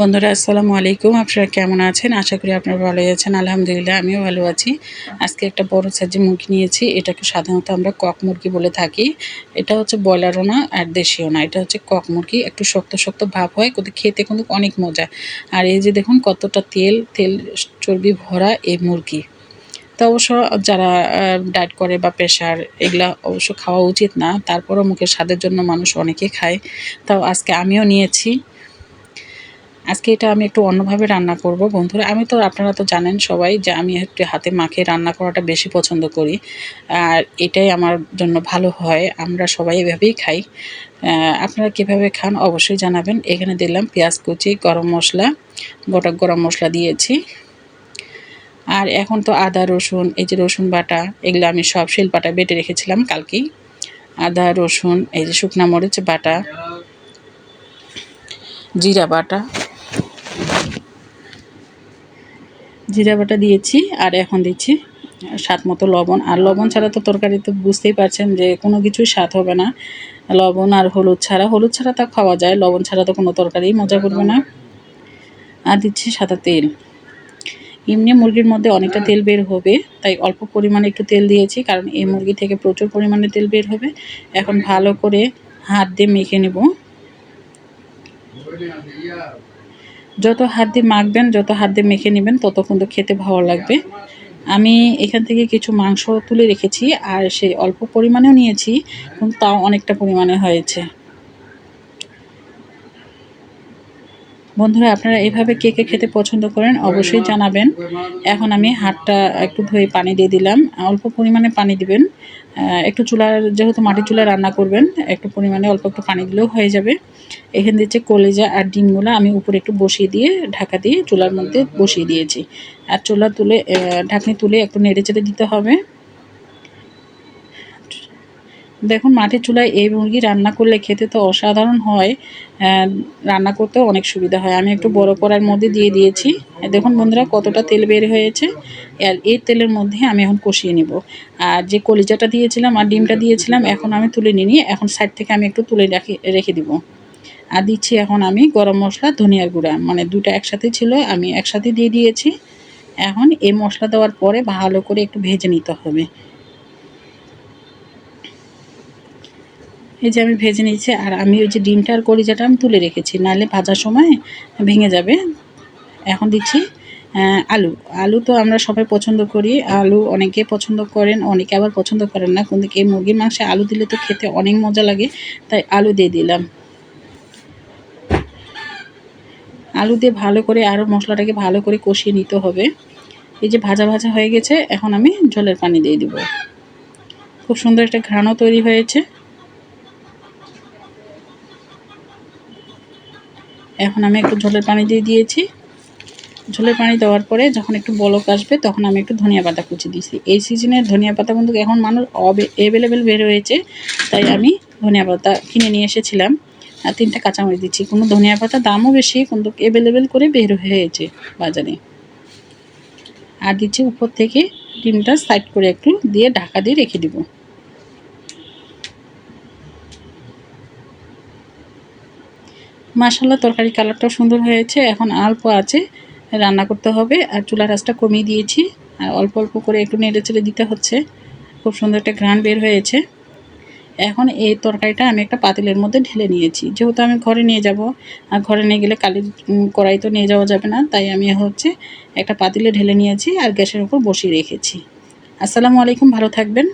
বন্ধুরা, আসসালামু আলাইকুম। আপনারা কেমন আছেন? আশা করি আপনারা ভালো আছেন। আলহামদুলিল্লাহ, আমিও ভালো আছি। আজকে একটা বড় সাইজের মুরগি নিয়েছি। এটাকে সাধারণত আমরা কক মুরগি বলে থাকি। এটা হচ্ছে ব্রয়লারও না, আর দেশিও না। এটা হচ্ছে কক মুরগি। একটু শক্ত শক্ত ভাব হয়, কিন্তু খেতে কিন্তু অনেক মজা। আর এই যে দেখুন, কতটা তেল তেল চর্বি ভরা এই মুরগি। তো অবশ্য যারা ডায়েট করে বা প্রেশার এগুলা অবশ্য খাওয়া উচিত না। তারপরও মুখের স্বাদের জন্য মানুষ অনেকে খায়। তাও আজকে আমিও নিয়েছি। আজকে এটা আমি একটু অন্যভাবে রান্না করব, বন্ধুরা। আমি তো, আপনারা তো জানেন সবাই যে আমি একটু হাতে মাখে রান্না করাটা বেশি পছন্দ করি। আর এটাই আমার জন্য ভালো হয়। আমরা সবাই এভাবেই খাই। আপনারা কীভাবে খান অবশ্যই জানাবেন। এখানে দিলাম পেঁয়াজ কুচি, গরম মশলা, গোটা গরম মশলা দিয়েছি। আর এখন তো আদা, রসুন, এই যে রসুন বাটা, এগুলো আমি সব শিলপাটা বেটে রেখেছিলাম কালকেই। আদা, রসুন, এই যে শুকনা মরিচ বাটা, জিরা বাটা জিরা বাটা দিয়েছি আর এখন দিচ্ছি স্বাদ মতো লবণ। আর লবণ ছাড়া তো তরকারি তো বুঝতেই পারছেন যে কোনো কিছুই স্বাদ হবে না। লবণ আর হলুদ ছাড়া হলুদ ছাড়া তা খাওয়া যায়, লবণ ছাড়া তো কোনো তরকারি মজা করবে না। আর দিচ্ছি সাদা তেল। এমনি মুরগির মধ্যে অনেকটা তেল বের হবে, তাই অল্প পরিমাণে একটু তেল দিয়েছি, কারণ এই মুরগি থেকে প্রচুর পরিমাণে তেল বের হবে। এখন ভালো করে হাত দিয়ে মেখে নেব। যত হাত দিয়ে মাখবেন, যত হাত দিয়ে মেখে নেবেন, তত কিন্তু খেতে ভালো লাগবে। আমি এখান থেকে কিছু মাংস তুলে রেখেছি, আর সেই অল্প পরিমাণেও নিয়েছি, কিন্তু তাও অনেকটা পরিমাণে হয়েছে। বন্ধুরা, আপনারা এভাবে কে কে খেতে পছন্দ করেন অবশ্যই জানাবেন। এখন আমি হাতটা একটু ধুয়ে পানি দিয়ে দিলাম। অল্প পরিমাণে পানি দিবেন। একটু চুলার যেহেতু মাটির চুলায় রান্না করবেন, একটু পরিমাণে অল্প একটু পানি দিলেও হয়ে যাবে। এখানে দিচ্ছে কলেজা আর ডিমগুলো আমি উপরে একটু বসিয়ে দিয়ে, ঢাকা দিয়ে চুলার মধ্যে বসিয়ে দিয়েছি। আর চুলা তুলে ঢাকনি তুলে একটু নেড়ে চেড়ে দিতে হবে। দেখুন, মাটির চুলায় এই মুরগি রান্না করলে খেতে তো অসাধারণ হয় রান্না করতেও অনেক সুবিধা হয়। আমি একটু বড় করার মধ্যে দিয়ে দিয়েছি। দেখুন বন্ধুরা, কতটা তেল বের হয়েছে। আর এই তেলের মধ্যে আমি এখন কষিয়ে নিব। আর যে কলিজাটা দিয়েছিলাম আর ডিমটা দিয়েছিলাম, এখন আমি তুলে নিয়ে এখন সাইড থেকে আমি একটু তুলে রাখি, রেখে দিব। আর দিচ্ছি এখন আমি গরম মশলা, ধনিয়ার গুঁড়া। মানে দুটো একসাথে ছিল, আমি একসাথে দিয়ে দিয়েছি। এখন এই মশলা দেওয়ার পরে ভালো করে একটু ভেজে নিতে হবে। এই যে আমি ভেজে নিয়েছি, আর আমি ওই যে ডিমটা আর কলিজাটা আমি তুলে রেখেছি, নাহলে ভাজার সময় ভেঙে যাবে। এখন দিচ্ছি আলু। আলু তো আমরা সবাই পছন্দ করি, আলু অনেকে পছন্দ করেন, অনেকে আবার পছন্দ করেন না। কিন্তু এই মুরগির মাংসে আলু দিলে তো খেতে অনেক মজা লাগে, তাই আলু দিয়ে দিলাম। আলু দিয়ে ভালো করে আরও মশলাটাকে ভালো করে কষিয়ে নিতে হবে। এই যে ভাজা ভাজা হয়ে গেছে, এখন আমি জলের পানি দিয়ে দিব। খুব সুন্দর একটা ঘ্রাণও তৈরি হয়েছে। এখন আমি একটু ঝোলের পানি দিয়ে দিয়েছি। ঝোলের পানি দেওয়ার পরে যখন একটু বলক আসবে, তখন আমি একটু ধনিয়া পাতা কুচি দিয়েছি। এই সিজনের ধনিয়া পাতা কিন্তু এখন মানুষ অ্যাভেলেবেল বের হয়েছে, তাই আমি ধনিয়া পাতা কিনে নিয়ে এসেছিলাম। আর তিনটা কাঁচামরিচ দিচ্ছি। কোনো ধনিয়া পাতা দামও বেশি, কিন্তু অ্যাভেলেবেল করে বের হয়েছে বাজারে। আর দিচ্ছি উপর থেকে ডিমটা সাইড করে একটু দিয়ে ঢাকা দিয়ে রেখে দিব। মাসাল্লাহ তরকারি কালারটাও সুন্দর হয়েছে। এখন অল্প আছে, রান্না করতে হবে। আর চুলা রাসটা কমিয়ে দিয়েছি। আর অল্প অল্প করে একটু নেড়ে চেড়ে দিতে হচ্ছে। খুব সুন্দর একটা ঘ্রাণ বের হয়েছে। এখন এই তরকারিটা আমি একটা পাতিলের মধ্যে ঢেলে নিয়েছি। যেহেতু আমি ঘরে নিয়ে যাব, আর ঘরে নিয়ে গেলে কালির কড়াই তো নিয়ে যাওয়া যাবে না, তাই আমি হচ্ছে একটা পাতিলে ঢেলে নিয়েছি আর গ্যাসের উপর বসিয়ে রেখেছি। আসসালামু আলাইকুম, ভালো থাকবেন।